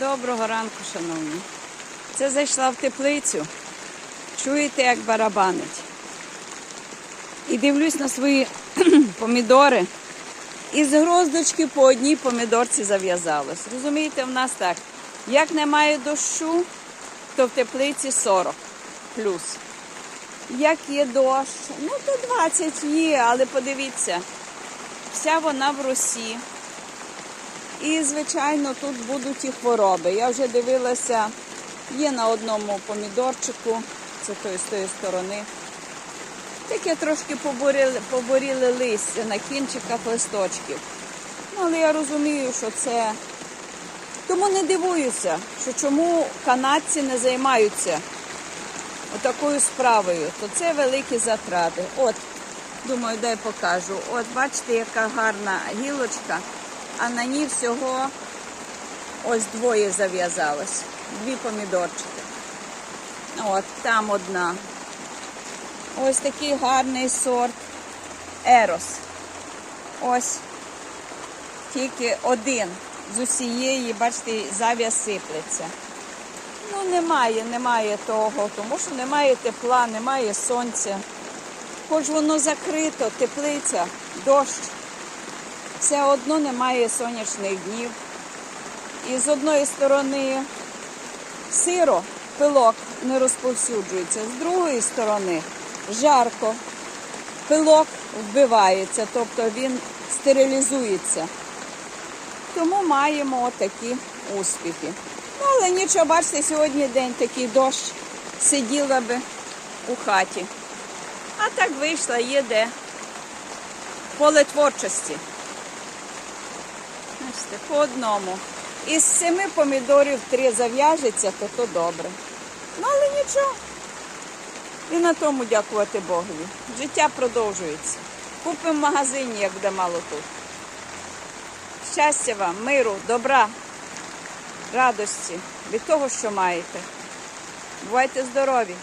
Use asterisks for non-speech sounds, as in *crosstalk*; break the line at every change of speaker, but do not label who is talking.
Доброго ранку, шановні. Це зайшла в теплицю. Чуєте, як барабанить. І дивлюсь на свої *clears throat* помідори. І з гроздочки по одній помідорці зав'язалось. Розумієте, в нас так. Як немає дощу, то в теплиці 40 плюс. Як є дощ, ну то 20 є, але подивіться, вся вона в росі. І, звичайно, тут будуть і хвороби. Я вже дивилася, є на одному помідорчику, це той з тої сторони. Таке трошки побурили, побуріли листя на кінчиках листочків. Ну, але я розумію, що це. Тому не дивуюся, що чому канадці не займаються отакою справою, то це великі затрати. От, думаю, дай покажу. От бачите, яка гарна гілочка, а на ній всього ось двоє зав'язалось. Дві помідорчики. От, там одна. Ось такий гарний сорт Ерос. Ось тільки один з усієї, бачите, зав'яз сиплеться. Ну, немає, немає того, тому що немає тепла, немає сонця. Хоч воно закрито, теплиця, дощ. Все одно немає сонячних днів. І з одної сторони сиро, пилок не розповсюджується, з другої сторони жарко, пилок вбивається, тобто він стерилізується. Тому маємо отакі успіхи. Ну, але нічого, бачите, сьогодні день такий дощ, сиділа би у хаті. А так вийшла, є де. Поле творчості. Бачите, по одному. Із семи помідорів три зав'яжеться, то то добре. Ну, але нічого. І на тому дякувати Богові. Життя продовжується. Купимо в магазині, як буде мало тут. Щастя вам, миру, добра, радості від того, що маєте. Бувайте здорові!